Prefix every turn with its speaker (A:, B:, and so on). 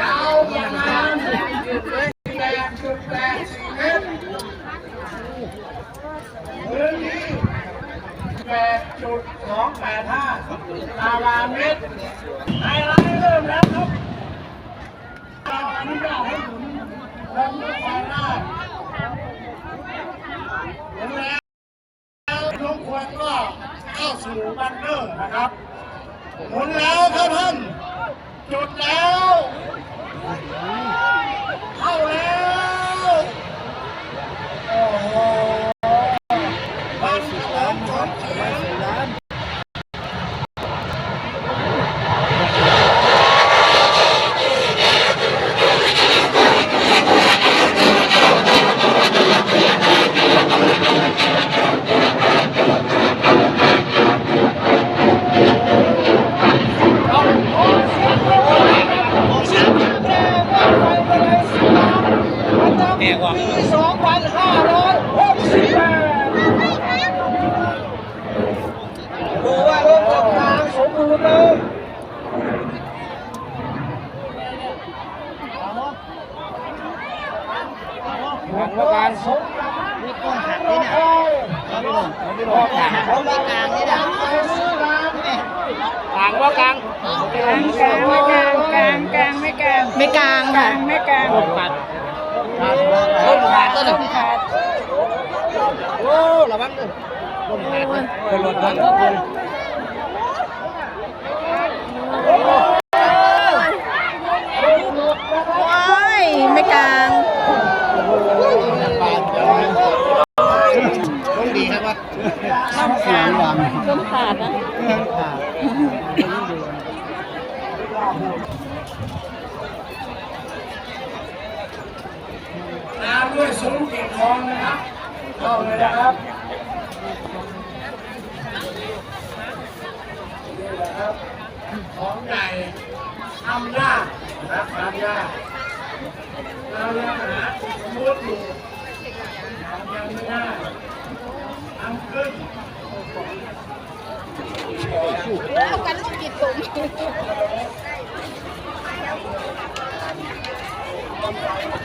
A: ยาวประมาณแปดจุดแปดสี่เมตารางเมตรไลท์เริ่มแล้วครับเราอนุญาตให้หมุนลงรถไฟได้เห็นแล้วทุกคนก็เข้าสู่บันเดอร์นะครับ หมุนแล้วครับท่าน จุดแล้ว เข้าแล้ว โอ้โหบ้านขนมของเสียง ปีสองพันห้าร้อยหกสิบแปดดูว่ารถจักรยานสมบูรณ์เลย
B: หวังว่าการ
A: สม
B: นี่ก้อนหักนี่เนี่ยเราไม่ลงเราไม่ลงหักเขาไม่กลางนี่นะกลางว่ากลาง
C: กลางกลางไม่กลางกลางกลางไม่กลาง
D: ไม่กลางค่ะ
C: ไม่กลาง
B: ลมขาดลาด ต้น
C: ต้มขาด
B: โอ้ระวังเลยลมขาดเลยเปิดรถดันเลย
D: ว้ยไม่กลาง
B: ต้องดีครับว่าต้องกลางวาง
D: ต้มขาดนะ
B: ขาด
A: น้ำด้วยซุ้มเก็บของนะครับเข้าเลยนะครับนี่แหละครับ ของใหญ่ทำยากนะครับทำยากเรายังหาสมมติอยู่ทำยังไม่ได้ทำขึ้น
D: แล้วกันลูกกี่ตุ่ม